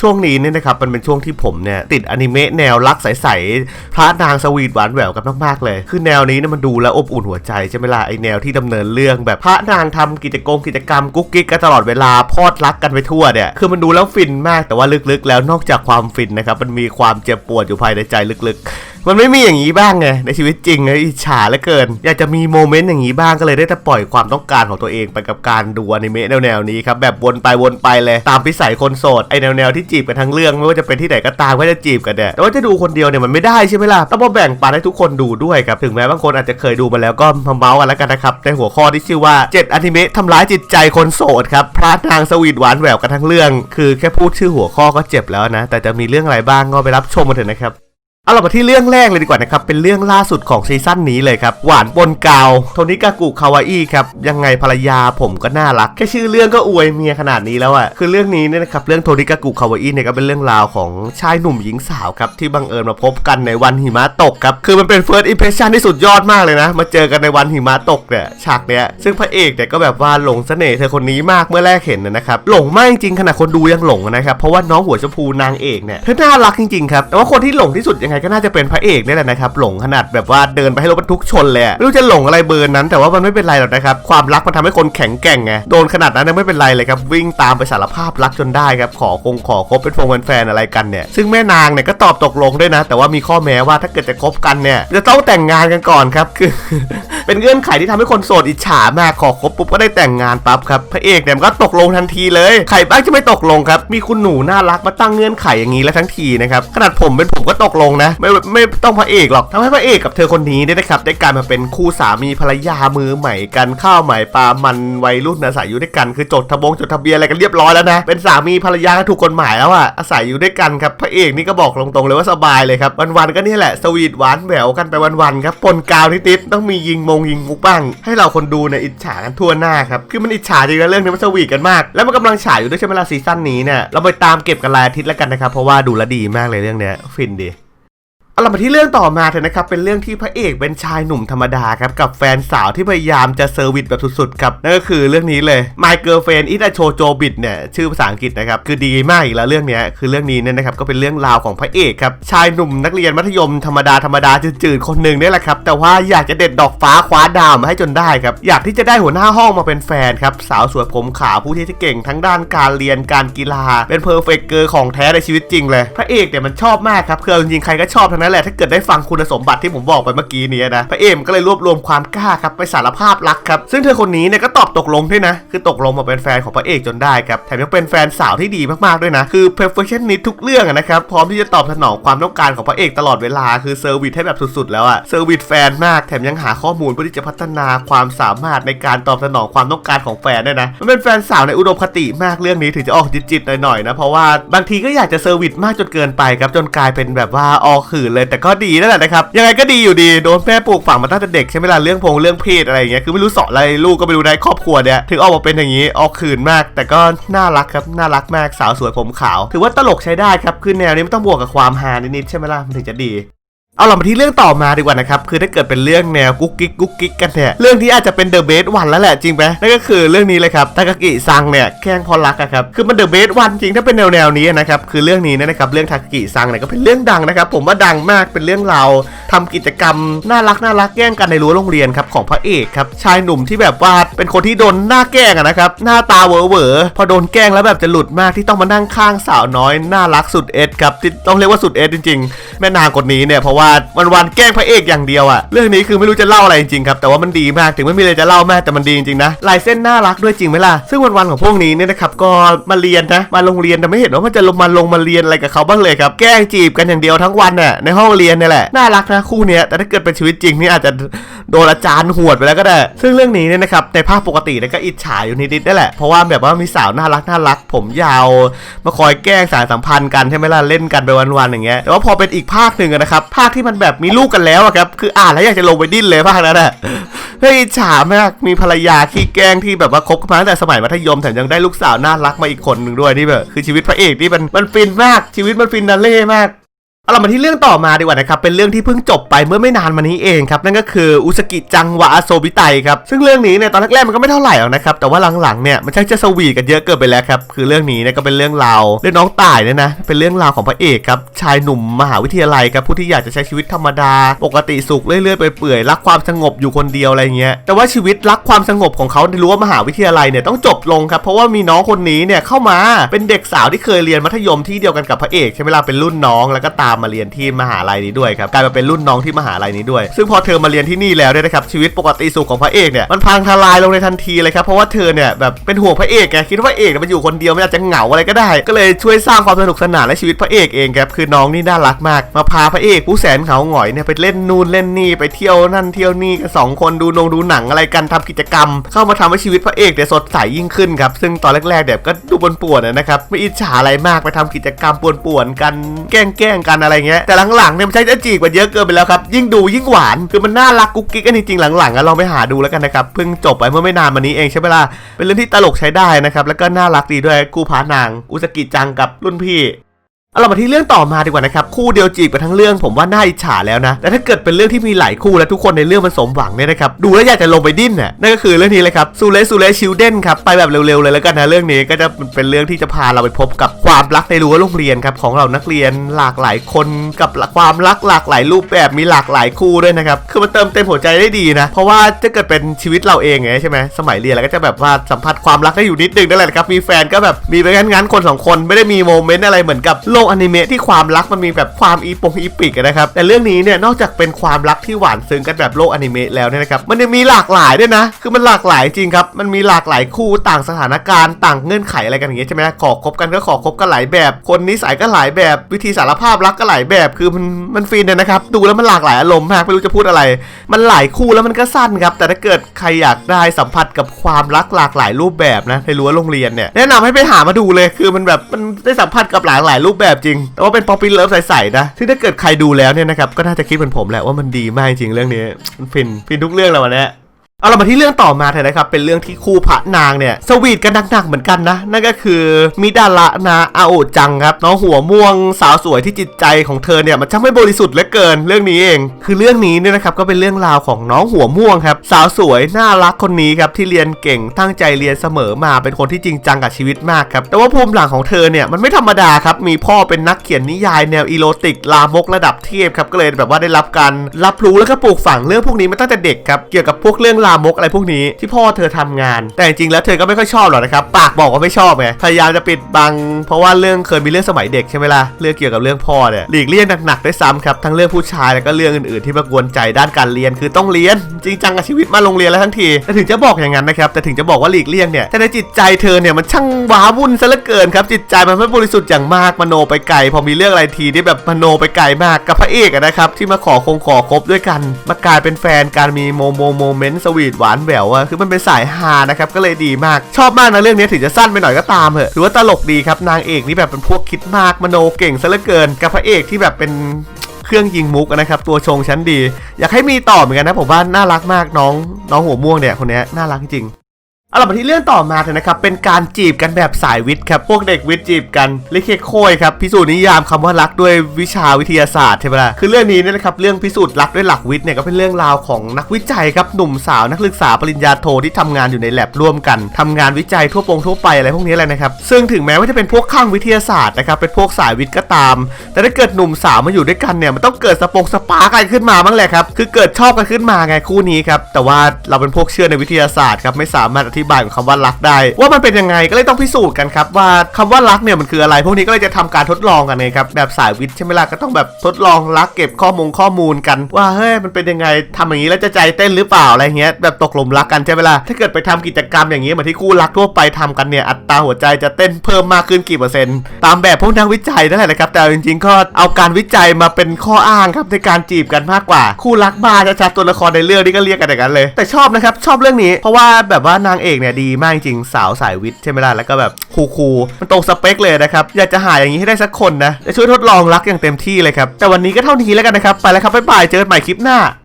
ช่วงนี้เนี่ยนะครับมันเป็นช่วงที่ผมเนี่ยติดอนิเมะแนวรักใสๆพระนางสวีทหวานแหววกันมากๆเลย คือแนวนี้เนี่ยมันดูแล้วอบอุ่นหัวใจใช่ไหมล่ะไอแนวที่ดำเนินเรื่องแบบพระนางทำกิจกรรมกิจกรรมกุ๊กกิ๊กกันตลอดเวลาพอดรักกันไปทั่วเนี่ยคือมันดูแล้วฟินมากแต่ว่าลึกๆ แล้วนอกจากความฟินนะครับมันมีความเจ็บปวดอยู่ภายในใจลึกๆ มันไม่มีอย่างนี้บ้างไงในชีวิตจริงไงอิจฉาเหลือเกิน อยากจะมีโมเมนต์อย่างนี้บ้างก็เลยได้แต่ปล่อยความต้องการของตัวเองไปกับการดูอนิเมะแนวๆนี้ครับแบบวนไปวนไปเลยตามพิสัยคนโสดไอแนวๆที่จีบกันทั้งเรื่องไม่ว่าจะเป็นที่ไหนก็ตามก็จะจีบกันเนี่แต่ว่าจะดูคนเดียวเนี่ยมันไม่ได้ใช่ไหมล่ะต้องมาแบ่งปันให้ทุกคนดูด้วยครับถึงแม้บางคนอาจจะเคยดูมาแล้วก็มาเมาส์กันแล้วกันนะครับในหัวข้อที่ชื่อว่า7อนิเมะทำร้ายจิตใจคนโสดครับพระนางสวีทหวานแหววกันทั้งเรื่อง คือแค่พูดชื่อหัวข้อก็เจ็บแล้วนะ แต่จะมีเรื่องอะไรบ้างก็ไปรับชมกันเถอะนะครับ เอาเรามาที่เรื่องแรกเลยดีกว่านะครับ เป็นเรื่องล่าสุดของซีซั่นนี้เลยครับ หวานปนกาว โทนิกากุคาวาอี้ครับ ยังไงภรรยาผมก็น่ารัก แค่ชื่อเรื่องก็อวยเมียขนาดนี้แล้วอะคือเรื่องนี้เนี่ยนะครับ เรื่องโทนิกากุคาวาอี้เนี่ยก็เป็นเรื่องราวของชายหนุ่มหญิงสาวครับที่บังเอิญมาพบกันในวันหิมะตกครับ คือมันเป็น first impression ที่สุดยอดมากเลยนะ มาเจอกันในวันหิมะตกเนี่ยฉากเนี้ย ซึ่งพระเอกเนี่ยก็แบบว่าหลงเสน่ห์เธอคนนี้มากเมื่อแรกเห็นนะครับ หลงมากจริงขนาดคนดูยังหลงนะครับ เพราะว่าน้องหัวชมพูนางเอกเนี่ยเธอน่ารักจริงๆครับแต่ว่าคนที่หลงที่สุดยังไงก็น่าจะเป็นพระเอกนี่แหละนะครับหลงขนาดแบบว่าเดินไปให้รถบรรทุกชนเลยไม่รู้จะหลงอะไรเบอร์นั้น แต่ว่ามันไม่เป็นไรหรอกนะครับความรักมันทำให้คนแข็งแกร่งไงโดนขนาดนั้นยังไม่เป็นไรเลยครับวิ่งตามไปสารภาพรักจนได้ครับขอคงขอคบเป็นฟงเป็นแฟนอะไรกันเนี่ยซึ่งแม่นางเนี่ยก็ตอบตกลงด้วยนะ แต่ว่ามีข้อแม้ว่าถ้าเกิดจะคบกันเนี่ยจะต้องแต่งงานกันก่อนครับคือเป็นเงื่อนไขที่ทำให้คนโสดอิจฉามากขอคบปุ๊บก็ได้แต่งงานปั๊บครับพระเอกเนี่ยมันก็ตกลงทันทีเลยใครบ้างจะไม่ตกลงครับมีคุณหนูน่ารักมาตั้งเงื่อนไขอย่างนี้แล้วทั้งทีนะครับขนาดผมเป็นผมก็ตกลงนะไม่ไม่ต้องพระเอกหรอกทำให้พระเอกกับเธอคนนี้เนี่ยนะครับได้กลารมาเป็นคู่สามีภรรยามือใหม่กันข้าวใหม่ปลามันวัยรุ่นอาศัยอยู่ด้วยกันคือจดทะบงจดทะเบียนอะไรกันเรียบร้อยแล้วนะเป็นสามีภรรยาถูกกฎหมายแล้วอะอาศัยอยู่ด้วยกันครับพระเอกนี่ก็บอกตรงๆเลยว่าสบายเลยครับวันๆก็นี่แหละสวีทหวานแหววกันไปวันๆครับปนกาวนิดๆต้องมียิงมงยิงมุกบ้าง ให้เราคนดูเนี่ยอิจฉากันทั่วหน้าครับคือมันอิจฉาจริงนะเรื่องนี้มันสวีทกันมาก แล้วมันกำลังฉายอยู่ด้วยใช่ไหมล่ะซีซั่นนี้เนี่ยเราไปตามเก็บกันรายอาทิตย์แล้วกันนะครับเพราะว่าดูแลดีมากเลยเรื่องเนี้ยฟินดี เอาเรามาที่เรื่องต่อมาเถอะนะครับ เป็นเรื่องที่พระเอกเป็นชายหนุ่มธรรมดาครับ กับแฟนสาวที่พยายามจะเซอร์วิสแบบสุดๆครับนั่นก็คือเรื่องนี้เลย My Girlfriend is a Shoujo Bit เนี่ยชื่อภาษาอังกฤษนะครับ คือดีมากอีกแล้วเรื่องนี้คือเรื่องนี้เนี่ยนะครับก็เป็นเรื่องราวของพระเอกครับชายหนุ่มนักเรียนมัธยมธรรมดาธรรมดาจืดๆคนหนึ่งนี่แหละครับแต่ว่าอยากจะเด็ดดอกฟ้าคว้าดาวมาให้จนได้ครับอยากที่จะได้หัวหน้าห้องมาเป็นแฟนครับสาวสวยผมขาวผู้ที่เก่งทั้งด้านการเรียนการกีฬา เป็นเพอร์เฟกเกอร์ของแท้ในชีวิตจริงเลยพระเอกเนี่ยมันชอบมากครับคือเอจริงๆใครก็ชอบทั้งนั้นแหละถ้าเกิดได้ฟังคุณสมบัติที่ผมบอกไปเมื่อกี้นี้นะพระเอกก็เลยรวบรวมความกล้าครับไปสารภาพรักครับซึ่งเธอคนนี้เนี่ยก็ตอบตกลงด้วยนะ คือตกลงมาเป็นแฟนของพระเอกจนได้ครับแถมยังเป็นแฟนสาวที่ดีมากๆด้วยนะ คือ perfectionist ทุกเรื่องนะครับพร้อมที่จะตอบสนองความต้องการของพระเอกตลอดเวลาคือเซอร์วิสให้แบบสุดๆแล้วอะเซอร์วิสแฟนมากแถมยังหาข้อมูลเพื่อที่จะพัฒนาความสามารถในการตอบสนองความต้องการของแฟนด้วยนะมันเป็นแฟนสาวในอุดมคติมากเรื่องนี้ถึงจะออกจิตๆหน่อยๆนะเพราะว่าบางทีก็อยากจะเซอร์วิสมากจนเกินไปครับจนกลายเป็นแบบว่าออกขืนเลยแต่ก็ดีนั่นแหละนะครับยังไงก็ดีอยู่ดีโดนแม่ปลูกฝังมาตั้งแต่เด็กใช่ไหมล่ะเรื่องพงเรื่องเพศอะไรอย่างเงี้ยคือไม่รู้สอนอะไรลูกก็ไม่รู้ในครอบครัวเนี่ยถึงออกมาเป็นอย่างนี้ออกขืนมาก แต่ก็น่ารักครับน่ารักมากสาวสวยผมขาว ถือว่าตลกใช้ได้ครับคือแนวนี้ไม่ต้องบวกกับความฮานิดๆใช่ไหมล่ะมันถึงจะดี เอาเรามาที่เรื่องต่อมาดีกว่านะครับ คือถ้าเกิดเป็นเรื่องแนวกุ๊กกิ๊กกุ๊กกิ๊กกันเนี่ยเรื่องที่อาจจะเป็นเดอะเบสวันแล้วแหละจริงไหมนั่นก็คือเรื่องนี้เลยครับทากากิซังเนี่ยแกล้งพอรักอะครับคือมันเดอะเบสวันจริงถ้าเป็นแนวแนวนี้นะครับคือเรื่องนี้นะครับเรื่องทากากิซังเนี่ยก็เป็นเรื่องดังนะครับ ผมว่าดังมากเป็นเรื่องเราวทำกิจกรรมน่ารักน่ารักแกล้งกันในรั้วโรงเรียนครับของพระเอกครับชายหนุ่มที่แบบว่าเป็นคนที่โดนหน้าแกล้งอะนะครับหน้าตาเวอเวอพอโดนแกล้งแล้วแบบจะหลุดมากที่ต้องมานั่งข้างสาวน้อยน่ารักสุดเอ็ดครับที่ต้องเรียกว่าสุดเอ็ดจริง ๆ แม่นางคนนี้เนี่ยเพราะว่าวันๆแกล้งพระเอกอย่างเดียวอะเรื่องนี้คือไม่รู้จะเล่าอะไรจริงๆครับแต่ว่ามันดีมากถึงไม่มีอะไรจะเล่ามากแต่มันดีจริงๆนะลายเส้นน่ารักด้วยจริงไหมล่ะซึ่งวันๆของพวกนี้เนี่ยนะครับก็มาเรียนนะมาโรงเรียนแต่ไม่เห็นว่ามันจะลงมาลงมาเรียนอะไรกับเขาบ้างเลยครับแกล้งจีบกันอย่างเดียวทั้งวันน่ะในห้องเรียนนี่แหละน่ารักนะคู่เนี้ยแต่ถ้าเกิดเป็นชีวิตจริงนี่อาจจะโดนอาจารย์หวดไปแล้วก็ได้ ซึ่งเรื่องนี้เนี่ยนะครับในภาพปกติเนี่ยก็อิจฉาอยู่นิดๆนั่นแหละเพราะว่าแบบว่ามีสาวน่ารักน่ารัก ผมยาวมาคอยแกล้งสารสัมพันธ์กันใช่ไหมล่ะเล่นกันไปวันๆอย่างเงี้ยแต่ว่าพอเป็นอีกภาคหนึ่งนะครับภาคทที่มันแบบมีลูกกันแล้วอะครับ คืออ่านแล้วอยากจะลงไปดิ้นเลยภาคนั้นอะเฮ้ยฉามากมีภรรยาขี้แกล้งที่แบบว่าคบกันมาตั้งแต่สมัยมัธยมแถมยังได้ลูกสาวน่ารักมาอีกคนหนึ่งด้วยนี่แบบคือชีวิตพระเอกนี่มันมันฟินมากชีวิตมันฟินนาเล่มาก เอาเรามาที่เรื่องต่อมาดีกว่านะครับเป็นเรื่องที่เพิ่งจบไปเมื่อไม่นานมานี้เองครับนั่นก็คืออุสกิจังวะอโซบิไตครับซึ่งเรื่องนี้เนี่ยตอนแรกๆมันก็ไม่เท่าไหร่หรอกนะครับแต่ว่าหลังๆเนี่ยมันช่างจะสวีทกันเยอะเกินไปแล้วครับคือเรื่องนี้เนี่ยก็เป็นเรื่องราวเรื่องน้องต่ายเนี่ยนะเป็นเรื่องราวของพระเอกครับชายหนุ่มมหาวิทยาลัยครับผู้ที่อยากจะใช้ชีวิตธรรมดา ปกติสุขเรื่อยๆไปเปื่อยรักความสงบอยู่คนเดียวอะไรเงี้ยแต่ว่าชีวิตรักความสงบของเขาในรั้วมหาวิทยาลัยเนี่ยต้องจบลงครับเพราะว่ามีน้องคนนี้เนี่ยเข้ามาเป็นเด็กสาวที่เคยเรียนมัธยมที่เดียวกันกับพระเอกใช่ไหมล่ะเป็นรุ่นน้องแล้วก็ตามมาเรียนที่มหาลัยนี้ด้วยครับกลายมาเป็นรุ่นน้องที่มหาลัยนี้ด้วย ซึ่งพอเธอมาเรียนที่นี่แล้วเนี่ยนะครับชีวิตปกติสุขของพระเอกเนี่ยมันพังทลายลงในทันทีเลยครับเพราะว่าเธอเนี่ยแบบเป็นห่วงพระเอกไงคิดว่าพระเอกเนี่ยมันอยู่คนเดียวมันอาจจะเหงาอะไรก็ได้ ก็เลยช่วยสร้างความสนุกสนานในชีวิตพระเอกเองครับคือน้องนี่น่ารักมาก มาพาพระเอกผู้แสนเหงาหงอยเนี่ยไปเล่นนู่นเล่นนี่ไปเที่ยวนั่นเที่ยวนี่กันสองคนดูนงดูหนังอะไรกันทำกิจกรรม เข้ามาทำให้ชีวิตพระเอกเนี่ยสดใสยิ่งขึ้นครับซึ่งตอนแรกๆเนี่ยก็ดูป่วนๆนะครับไม่อิจฉาอะไรมากไปทำกิจกรรมป่วนๆกันแกล้งๆกันอะไรเงี้ยแต่หลังๆเนี่ยมันใช้จะจีบกันเยอะเกินไปแล้วครับยิ่งดูยิ่งหวานคือมันน่ารักกุ๊กกิ๊กกันจริงๆหลังๆอะลองไปหาดูแล้วกันนะครับเพิ่งจบไปเมื่อไม่นานมานี้เองใช่ไหมล่ะเป็นเรื่องที่ตลกใช้ได้นะครับแล้วก็น่ารักดีด้วยคู่พานางอุสกิจังกับรุ่นพี่ เอาเรามาที่เรื่องต่อมาดีกว่านะครับคู่เดียวจีบกันทั้งเรื่องผมว่าน่าอิจฉาแล้วนะแต่ถ้าเกิดเป็นเรื่องที่มีหลายคู่และทุกคนในเรื่องมันสมหวังเนี่ยนะครับดูแล้วอยากจะลงไปดิ้นน่ะนั่นก็คือเรื่องนี้เลยครับซูเลซูเลชิลเดนครับไปแบบเร็วๆเลยแล้วกันนะเรื่องนี้ก็จะเป็นเรื่องที่จะพาเราไปพบกับความรักในรั้วโรงเรียนครับของเรานักเรียนหลากหลายคนกับความรักหลากหลายรูปแบบมีหลากหลายคู่ด้วยนะครับคือมันเติมเต็มหัวใจได้ดีนะ เพราะว่าจะเกิดเป็นชีวิตเราเองไงใช่ไหมสมัยเรียนเราก็จะแบบว่าสัมผัสความรักได้อยู่นิดนึงนั่นแหละครับมีแฟนก็แบบมีไปงั้นๆคนสองคนไม่ได้มีโมเมนต์อะไรเหมือนกับโลกอนิเมะที่ความรักมันมีแบบความอีปงอีปิกนะครับแต่เรื่องนี้เนี่ยนอกจากเป็นความรักที่หวานซึ้งกันแบบโลกอนิเมะแล้วเนี่ยนะครับมันยังมีหลากหลายด้วยนะ คือมันหลากหลายจริงครับมันมีหลากหลายคู่ต่างสถานการณ์ต่างเงื่อนไขอะไรกันอย่างเงี้ยใช่ไหมขอคบกันก็ขอคบกันหลายแบบ คนนิสัยก็หลายแบบวิธีสารภาพรักก็หลายแบบคือมันมันฟินเลยนะครับดูแล้วมันหลากหลายอารมณ์มากไม่รู้จะพูดอะไร มันหลายคู่แล้วมันก็สั้นครับแต่ถ้าเกิดใครอยากได้สัมผัสกับความรักหลากหลายรูปแบบนะในรั้วโรงเรียนเนี่ยแนะนำให้ไปหามาดูเลยคือมันแบบมันได้สัมผัสกับหลากหลายรูปแบบจริง แต่ว่าเป็นป๊อปปี้เลิฟใสๆนะ ที่ถ้าเกิดใครดูแล้วเนี่ยนะครับ ก็น่าจะคิดเหมือนผมแหละว่ามันดีมากจริงเรื่องนี้มันฟินฟินทุกเรื่องแล้ววันนี้ เอาเรามาที่เรื่องต่อมาเถอะนะครับ เป็นเรื่องที่คู่พระนางเนี่ย สวีทกันหนักๆเหมือนกันนะ นั่นก็คือมิดาระนะอาโอจังครับน้องหัวม่วงสาวสวยที่จิตใจของเธอเนี่ยมันช่างไม่บริสุทธิ์เหลือเกินเรื่องนี้เอง คือเรื่องนี้เนี่ยนะครับก็เป็นเรื่องราวของน้องหัวม่วงครับ สาวสวยน่ารักคนนี้ครับที่เรียนเก่งตั้งใจเรียนเสมอมาเป็นคนที่จริงจังกับชีวิตมากครับแต่ว่าภูมิหลังของเธอเนี่ยมันไม่ธรรมดาครับมีพ่อเป็นนักเขียนนิยายแนวอีโรติกลามกระดับเทพครับก็เลยแบบว่าได้รับการรับรู้แล้วก็ปลูกฝังเรื่องพวกนี้มาตั้งแต่เด็กครับเกี่ยวกับพวกเรื่องลามกอะไรพวกนี้ที่พ่อเธอทำงาน แต่จริงๆแล้วเธอก็ไม่ค่อยชอบหรอกนะครับปากบอกว่าไม่ชอบไงพยายามจะปิดบัง เพราะว่าเรื่องเคยมีเรื่องสมัยเด็กใช่ไหมล่ะเรื่องเกี่ยวกับเรื่องพ่อเนี่ยหลีกเลี่ยงหนักๆด้วยซ้ำครับทั้งเรื่องผู้ชายแล้วก็เรื่องอื่นๆ ที่มากวนใจด้านการเรียนคือต้องเรียน จริงจังกับชีวิตมาโรงเรียนแล้วทั้งทีแต่ถึงจะบอกอย่างนั้นนะครับแต่ถึงจะบอกว่าหลีกเลี่ยงเนี่ยแต่ในจิตใจเธอเนี่ยมันช่างว้าวุ่นซะเหลือเกินครับจิตใจมันไม่บริสุทธิ์อย่างมากมโนไปไกลพอมีเรื่องอะไรทีที่แบบมโนไปไกลมากกับพระเอกนะครับที่มาขอคงขอคบด้วยกันมากลายเป็นแฟนการมีโมโมโมเมนต์สวทหวานแหววอะคือมันเป็นสายฮานะครับก็เลยดีมากชอบมากนะเรื่องนี้ถึงจะสั้นไปหน่อยก็ตามเหอะถือว่าตลกดีครับนางเอกนี่แบบเป็นพวกคิดมากมโนเก่งซะเหลือเกิน กับพระเอกที่แบบเป็นเครื่องยิงมุกนะครับ ตัวชงชั้นดี อยากให้มีต่อเหมือนกันนะผมว่าน่ารักมากน้องน้องหัวม่วงเนี่ยคนนี้น่ารักจริง เอาล่ะมาที่เรื่องต่อมาเถอะนะครับ เป็นการจีบกันแบบสายวิทย์ครับ พวกเด็กวิทย์จีบกันลิเคโคยครับ พิสูจน์นิยามคำว่ารักด้วยวิชาวิทยาศาสตร์ใช่ไหมล่ะ คือเรื่องนี้เนี่ยนะครับ เรื่องพิสูจน์รักด้วยหลักวิทย์เนี่ยก็เป็นเรื่องราวของนักวิจัยครับ หนุ่มสาวนักศึกษาปริญญาโทที่ทำงานอยู่ในแลบร่วมกันทำงานวิจัยทั่วปงทั่วไปอะไรพวกนี้เลยนะครับ ซึ่งถึงแม้ว่าจะเป็นพวกข้างวิทยาศาสตร์นะครับ เป็นพวกสายวิทย์ก็ตาม แต่ถ้าเกิดหนุ่มสาวมาอยู่ด้วยกันเนี่ย มันต้องเกิดสปงสปาร์กอะไรขึ้นมาบ้างแหละครับ คือเกิดชอบกันขึ้นมาไงคู่นี้ครับ แต่ว่าเราเป็นพวกเชื่อในวิทยาศาสตร์ครับไม่สามารถธิบายคำว่ารักได้ ว่ามันเป็นยังไงก็เลยต้องพิสูจน์กันครับว่าคำว่ารักเนี่ยมันคืออะไร พวกนี้ก็เลยจะทำการทดลองกันเลยครับแบบสายวิทย์ใช่ไหมล่ะก็ต้องแบบทดลองรักเก็บข้อมูลข้อมูลกันว่าเฮ้ยมันเป็นยังไงทำอย่างนี้แล้วจะใจเต้นหรือเปล่าอะไรเงี้ยแบบตกหลุมรักกันใช่ไหมล่ะถ้าเกิดไปทำกิจกรรมอย่างนี้เหมือนที่คู่รักทั่วไปทำกันเนี่ยอัตราหัวใจจะเต้นเพิ่มมากขึ้นกี่เปอร์เซ็นต์ตามแบบพวกนักวิจัยนั่นแหละนะครับแต่จริงๆก็เอาการวิจัยมาเป็นข้ออ้างครับในการจีบกันมากกว่า คู่รักบ้าชัดตัวละครในเรื่องนี่ก็เรียกกันอย่างนั้นเลย แต่ชอบนะครับชอบเรื่องนี้ เพราะว่าแบบว่านางเอกเนี่ยดีมากจริงสาวสายวิทย์ใช่ไหมล่ะแล้วก็แบบคูลๆมันตรงสเปคเลยนะครับอยากจะหาอย่างนี้ให้ได้สักคนนะจะช่วยทดลองรักอย่างเต็มที่เลยครับแต่วันนี้ก็เท่านี้แล้วกันนะครับไปแล้วครับบ๊ายบายเจอกันใหม่คลิปหน้า